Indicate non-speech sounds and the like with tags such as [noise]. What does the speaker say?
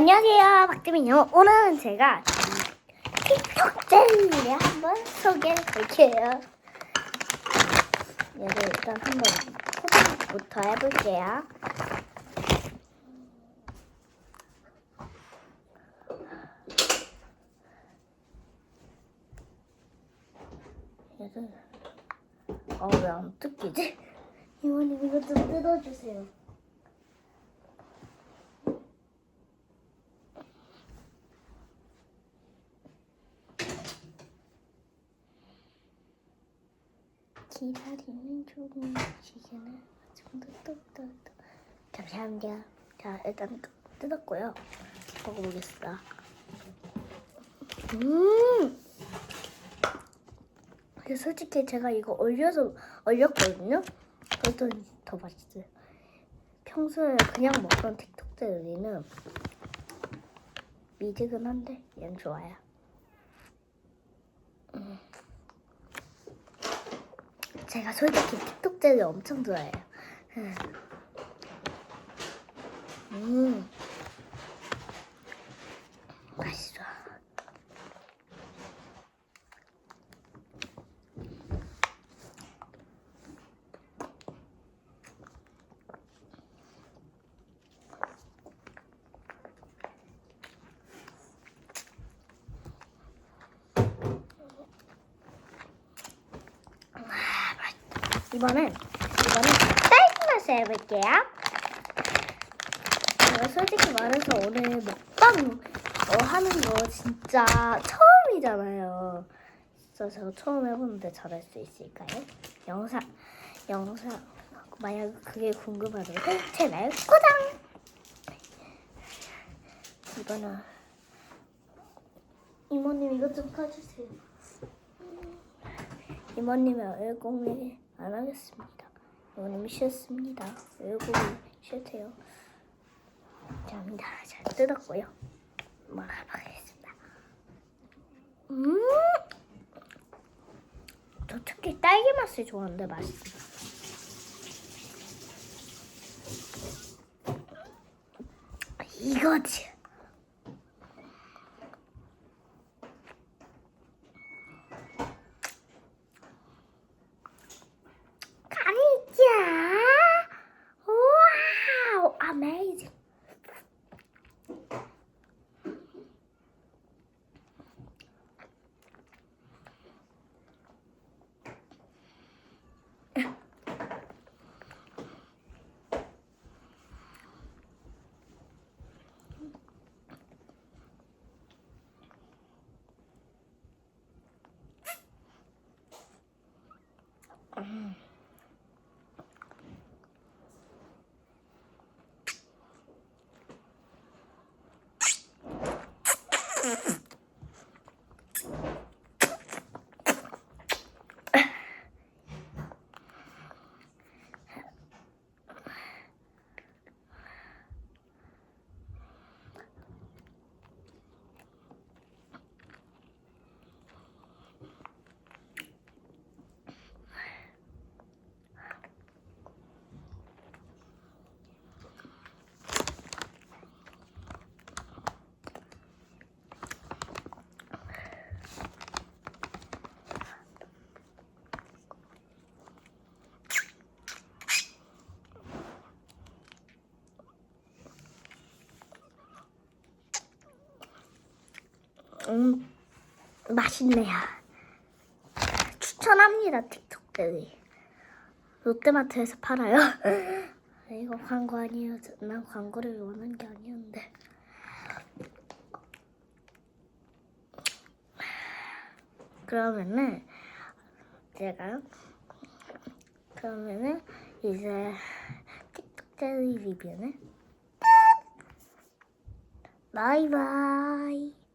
안녕하세요, 박재민이요. 오늘은 제가 틱톡 젤리를 한번 소개해 볼게요. 얘를 일단 한번 포장부터 해볼게요. 얘를 어, 왜 안 뜯기지? [laughs] 이모님 이거 좀 뜯어주세요. 기다리는 중인 시간을 좀더 뜯어뜯어 잠시만요. 자 일단 뜯었고요. 먹어보겠습니다. 음. 근데 솔직히 제가 이거 얼려서 얼렸거든요. 그랬더니 더 맛있어요. 평소에 그냥 먹던 틱톡 젤리는 미지근한데 얘는 좋아요. 음. 제가 솔직히 틱톡 젤리 엄청 좋아해요. 음. 음. 맛있어. 이번엔 이번엔 맛을 해볼게요. 제가 솔직히 말해서 오늘 먹방 어, 하는 거 진짜 처음이잖아요. 진짜 제가 처음 해보는데 잘할 수 있을까요? 영상 영상 만약 그게 궁금하다면 채널 고정. 이거는 이모님 이것 좀 켜주세요. 이모님의 얼공을 안 하겠습니다. 이모님이 싫습니다. 얼공이 싫대요. 감사합니다. 잘 뜯었고요. 먹어보겠습니다. 음! 저 특히 딸기 맛을 좋아하는데 맛있어요. 이거지. Amazing. Mm-mm. [laughs] 음, 맛있네요. 추천합니다, 틱톡들이. 롯데마트에서 팔아요. [laughs] 이거 광고 아니에요. 난 광고를 원한 게 아니었는데. 그러면은 제가 그러면은 이제 틱톡 리뷰는 끝! 바이바이.